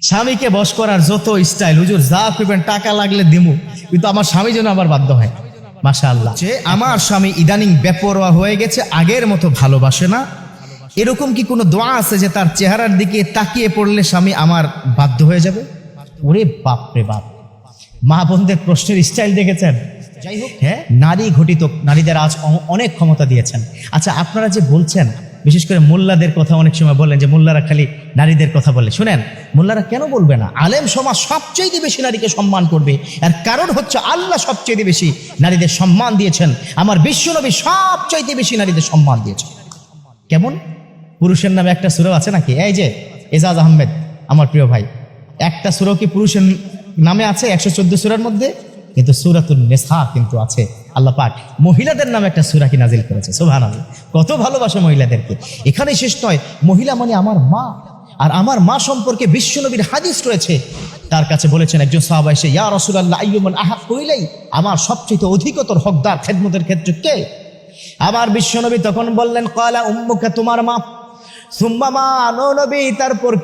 স্বামীকে বশ করার যত স্টাইল হুজুর যা করবেন টাকা লাগলে দিমু। কিন্তু আমার স্বামী যেন আবার বাধ্য হয়। মাশা আল্লাহ যে আমার স্বামী ইদানিং বেপরোয়া হয়ে গেছে আগের মতো ভালোবাসে না। এরকম কি কোনো দোয়া আছে যে তার চেহারার দিকে তাকিয়ে পড়লে স্বামী আমার বাধ্য হয়ে যাবে? ওরে বাপ রে বাপ। মা বোনদের প্রশ্নের স্টাইল দেখেছেন? যাই হোক। হ্যাঁ? নারী ঘটিত নারীদের আজ অনেক ক্ষমতা দিয়েছেন। আচ্ছা আপনারা যে বলছেন বিশেষ করে মোল্লাদের কথা অনেক সময় বলেন যে মোল্লারা খালি নারীদের কথা বলে। শুনেন, মোল্লারা কেন বলবে না? আলেম সমাজ সবচেয়ে বেশি নারীকে সম্মান করবে। আর কারণ হচ্ছে আল্লাহ সবচেয়ে বেশি নারীদের সম্মান দিয়েছেন। আমার বিশ্বনবী সবচাইতে বেশি নারীদের সম্মান দিয়েছেন। কেমন? পুরুষের নামে একটা সুরো আছে নাকি? এই যে, এজাজ আহমেদ, আমার প্রিয় ভাই। একটা সুরো কি পুরুষের নামে আছে? একশো চোদ্দ সুরার মধ্যে? কিন্তু সুরাতুল নেসা কিন্তু আছে। আল্লাহ পাক মহিলাদের নামে একটা সুরা কি নাজিল করেছে সোভান কত ভালোবাসে মহিলাদেরকে। এখানে শেষ নয়, মহিলা মানে আমার মা। আর আমার মা সম্পর্কে বিশ্বনবীর হাদিস রয়েছে। তার কাছে বলেছেন একজন সাহাবা এসে, ইয়া রসুল্লাহ আইয়ুমান আহাক কইলেই আমার সবচেয়ে অধিকতর হকদার খেদমতের ক্ষেত্রে কে? আমার বিশ্বনবী তখন বললেন কয়লা উম্মুকে, তোমার মা সুম্মা মা, নো নবী, তারপর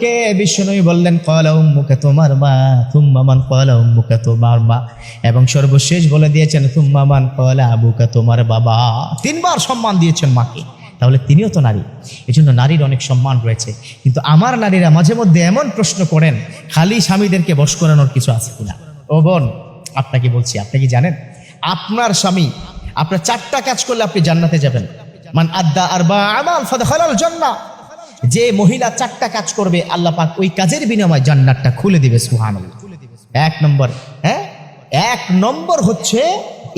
বললেন কয়লা উম্মুকে তোমার মা তুম্মামান কয়লা উম্মুকে তোমার মা। এবং সর্বশেষ বলে দিয়েছেন তুম্মামান কয়লা আবুকে তোমার বাবা। তিনবার সম্মান দিয়েছেন মাকে। তাহলে তিনিও তো নারী। এই জন্য নারীর অনেক সম্মান রয়েছে। কিন্তু আমার নারীরা মাঝে মধ্যে এমন প্রশ্ন করেন, খালি স্বামীদেরকে বশ করানোর কিছু আছে কিনা? ও বোন, আপনাকে বলছি, আপনি কি জানেন? আপনার স্বামী, আপনার চারটা কাজ করলে আপনি জান্নাতে যাবেন। মান আদ্দা আর বা ফাদখালাল জান্নাহ। যে মহিলা চারটা কাজ করবে, আল্লাহ পাক ওই কাজের বিনিময়ে জান্নাতটা খুলে দিবে, সুবহানাল্লাহ। এক নম্বর হ্যাঁ? এক নম্বর হচ্ছে,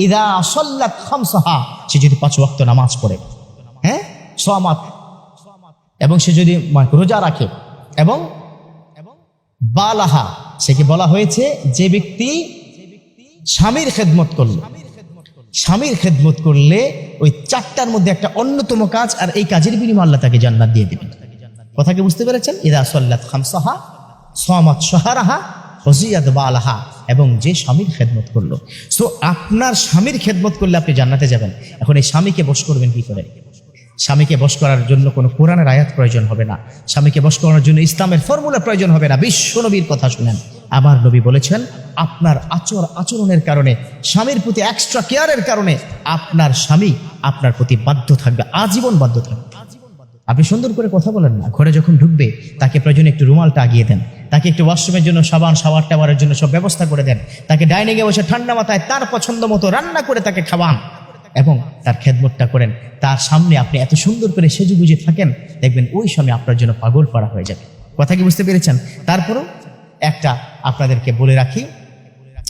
ইদা সাল্লাত খামসাহা, সে যদি পাঁচ ওয়াক্ত নামাজ পড়ে হ্যাঁ? সমাত এবং সে যদি রোজা রাখে, এবং বালাহা, সেকে বলা হয়েছে যে ব্যক্তি স্বামীর খেদমত করল, স্বামীর খেদমত করলে ওই চারটার মধ্যে একটা অন্যতম কাজ, আর এই কাজের বিনিময় আল্লাহ তাকে জান্নাত দিয়ে দিবেন। কথা কি বুঝতে পেরেছেন? ইদা সল্লাত খামসাহা, সমাত সাহারাহা হজিয়াদ বালাহা, এবং যে স্বামীর খেদমত করল। সো আপনার স্বামীর খেদমত করলে আপনি জান্নাতে যাবেন। এখন এই স্বামীকে বশ করবেন কি করে? স্বামীকে বশ করার জন্য কোনো কোরআনের আয়াত প্রয়োজন হবে না। স্বামীকে বশ করার জন্য ইসলামের ফর্মুলা প্রয়োজন হবে না। বিশ্ব নবীর কথা শুনেন। আমার নবী বলেছেন, আপনার আচর আচরণের কারণে, স্বামীর প্রতি এক্সট্রা কেয়ারের কারণে আপনার স্বামী আপনার প্রতি বাধ্য থাকবে, আজীবন বাধ্য থাকবে। আপনি সুন্দর করে কথা বলেন না। ঘরে যখন ঢুকবে, তাকে প্রয়োজনে একটু রুমালটা আগিয়ে দেন। তাকে একটু ওয়াশরুমের জন্য সাবান শাওয়ার টাওয়ারের জন্য সব ব্যবস্থা করে দেন। তাকে ডাইনিংয়ে বসে ঠান্ডা মাথায় তার পছন্দ মতো রান্না করে তাকে খাওয়ান। এবং তার খেদমতটা করেন। তার সামনে আপনি এত সুন্দর করে সেজে গুজে থাকেন, দেখবেন ওই সময় আপনার জন্য পাগল পাড়া হয়ে যাবে। কথা কি বুঝতে পেরেছেন? তারপরও একটা আপনাদেরকে বলে রাখি,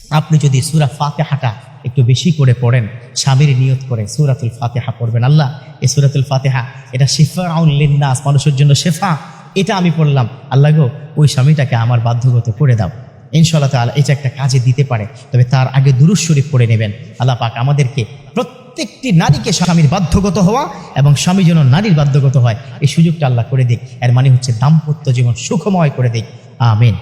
আপনি যদি সুরা ফাতেহাটা একটু বেশি করে পড়েন, স্বামীর নিয়ত করে সুরাতুল ফাতেহা পড়বেন। আল্লাহ এ সুরাতুল ফাতেহা, এটা শেফা লিন্নাস, মানুষের জন্য শেফা। এটা আমি পড়লাম। আল্লাহ গো, ওই স্বামীটাকে আমার বাধ্যগত করে দাও। ইনশাল্লাহ তাআলা এটা একটা কাজে দিতে পারে। তবে তার আগে দুরুজ শরীফ পড়ে নেবেন। আল্লাহ পাক আমাদেরকে প্রত্যেকটি নারীকে স্বামীর বাধ্যগত হওয়া এবং স্বামী যেন নারীর বাধ্যগত হয়, এই সুযোগটা আল্লাহ করে দিক। এর মানে হচ্ছে দাম্পত্য জীবন সুখময় করে দিক। আমিন।